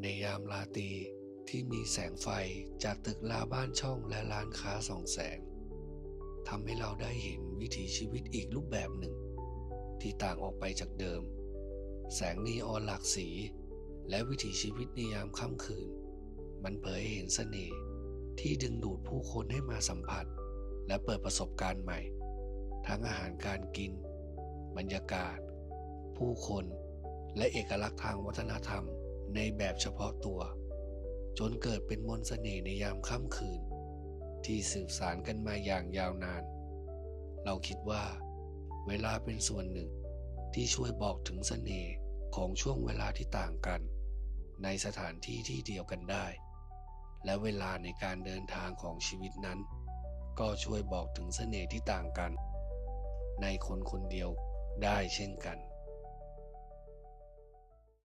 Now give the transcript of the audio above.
ในยามราตรีที่มีแสงไฟจากตึกลาบ้านช่องและร้านค้าส่องแสงทำให้เราได้เห็นวิถีชีวิตอีกรูปแบบหนึ่ง ที่ต่างออกไปจากเดิม แสงนีออนหลากสี และวิถีชีวิตในยามค่ำคืน มันเผยให้เห็นเสน่ห์ที่ดึงดูดผู้คนให้มาสัมผัส และเปิดประสบการณ์ใหม่ ทั้งอาหารการกิน บรรยากาศ ผู้คน และเอกลักษณ์ทางวัฒนธรรมในแบบเฉพาะตัว จนเกิดเป็นมนต์เสน่ห์ในยามค่ำคืน ที่สืบสารกันมาอย่างยาวนาน เราคิดว่า เวลาเป็นส่วนหนึ่งที่ช่วยบอกถึงเสน่ห์ของช่วงเวลาที่ต่างกัน ในสถานที่ที่เดียวกันได้ และเวลาในการเดินทางของชีวิตนั้น ก็ช่วยบอกถึงเสน่ห์ที่ต่างกัน ในคนคนเดียวได้เช่นกัน